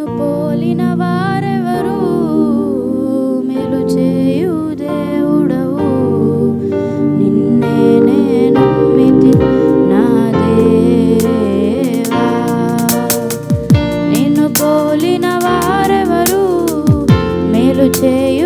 నిన్ను పోలిన వారెవరు మేలు చేయు దేవుడవు. నిన్నే నేను మితి నా దేవా. నిన్ను పోలిన వారెవరు మేలు చేయు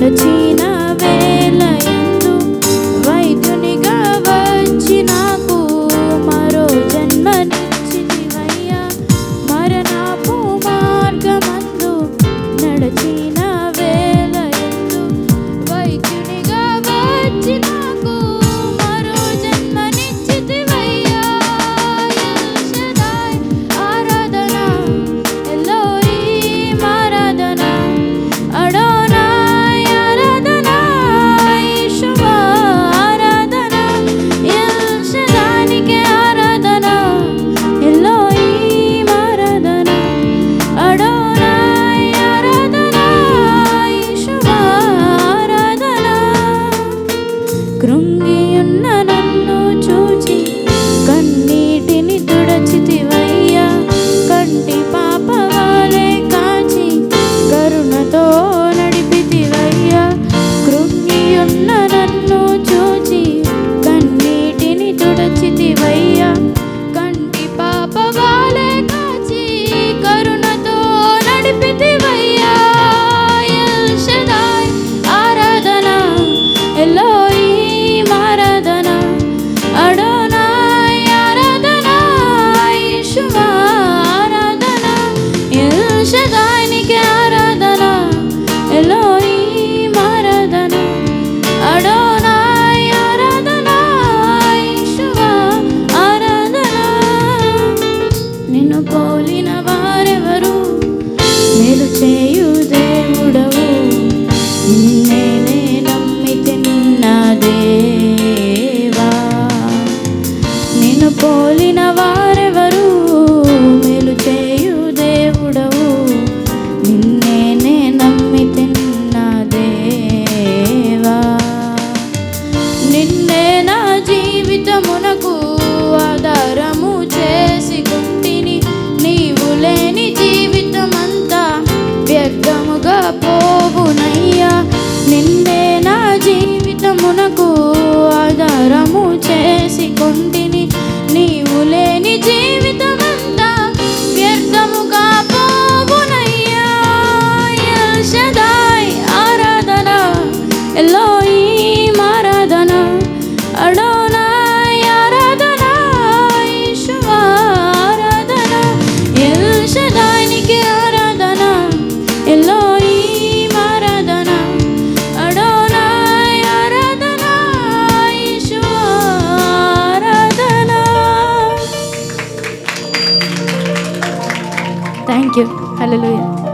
eternity. कृङ्गे Thank you. Hallelujah.